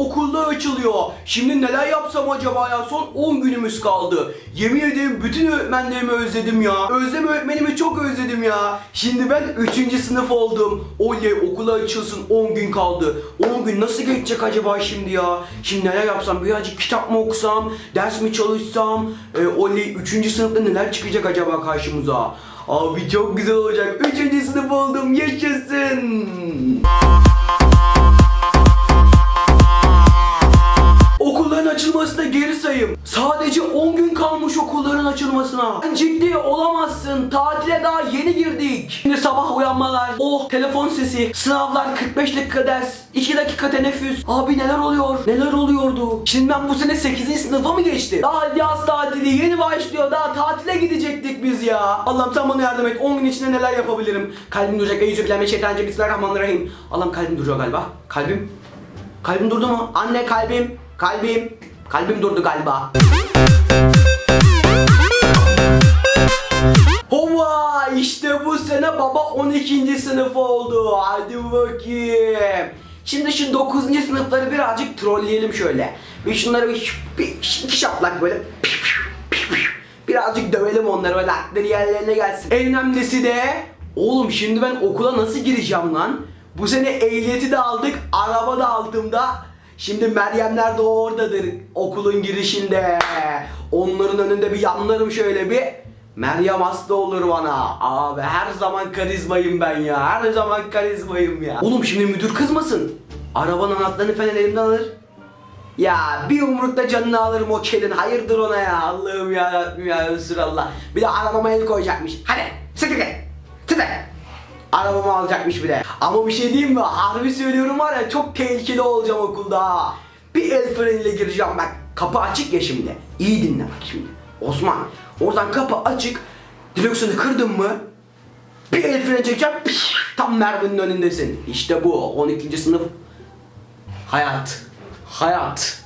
okullar açılıyor. Şimdi neler yapsam acaba ya? Son 10 günümüz kaldı. Yemin ederim bütün öğretmenlerimi özledim ya. Özlem öğretmenimi çok özledim ya. Şimdi ben 3. sınıf oldum. Oley okullar açılsın 10 gün kaldı. 10 gün nasıl geçecek acaba şimdi ya? Şimdi neler yapsam? Birazcık kitap mı okusam? Ders mi çalışsam? E, oley 3. sınıfta neler çıkacak acaba karşımıza? Abi çok güzel olacak. 3. sınıf oldum. Yaşasın. Kalmış okulların açılmasına. Ciddi olamazsın. Tatile daha yeni girdik. Şimdi sabah uyanmalar. Oh telefon sesi. Sınavlar 45 dakika ders. 2 dakika teneffüs. Abi neler oluyor? Neler oluyordu? Şimdi ben bu sene 8. sınıfa mı geçtim? Daha yaz tatili yeni başlıyor. Daha tatile gidecektik biz ya. Allah'ım sen bana yardım et. 10 gün içinde neler yapabilirim? Kalbim duracak. Eyyüzü bilen şeytanca bismillahirrahmanirrahim. Allah'ım kalbim duruyor galiba. Kalbim. Kalbim durdu mu? Anne kalbim. Kalbim. Kalbim durdu galiba. İşte bu sene baba 12. sınıf oldu. Hadi bakayım. Şimdi şu 9. sınıfları birazcık trolleyelim şöyle. Bir şunları bir, bir iki şaplak böyle birazcık dövelim onları böyle akları yerlerine gelsin. En önemlisi de oğlum şimdi ben okula nasıl gireceğim lan? Bu sene ehliyeti de aldık, araba da altımda. Şimdi Meryemler de oradadır okulun girişinde. Onların önünde bir yanlarım şöyle bir. Meryem hasta olur bana. Abi her zaman karizmayım ben ya. Her zaman karizmayım ya. Oğlum şimdi müdür kızmasın. Arabanın anahtarını falan elimden alır. Ya bir yumrukta canını alırım o kelin. Hayırdır ona ya. Allah'ım ya Rabbim ya Resulallah. Bir de arabama el koyacakmış. Hadi sıkı sıkı. Arabamı alacakmış bir de. Ama bir şey diyeyim mi? Harbi söylüyorum var ya çok tehlikeli olacağım okulda. Bir el freniyle gireceğim bak. Kapı açık ya şimdi. İyi dinle bak şimdi. Osman oradan kapı açık. Direksiyonu kırdın mı? Bir el freni çekeceğim. piş, tam Merve'nin önündesin. İşte bu 12. sınıf hayat. Hayat.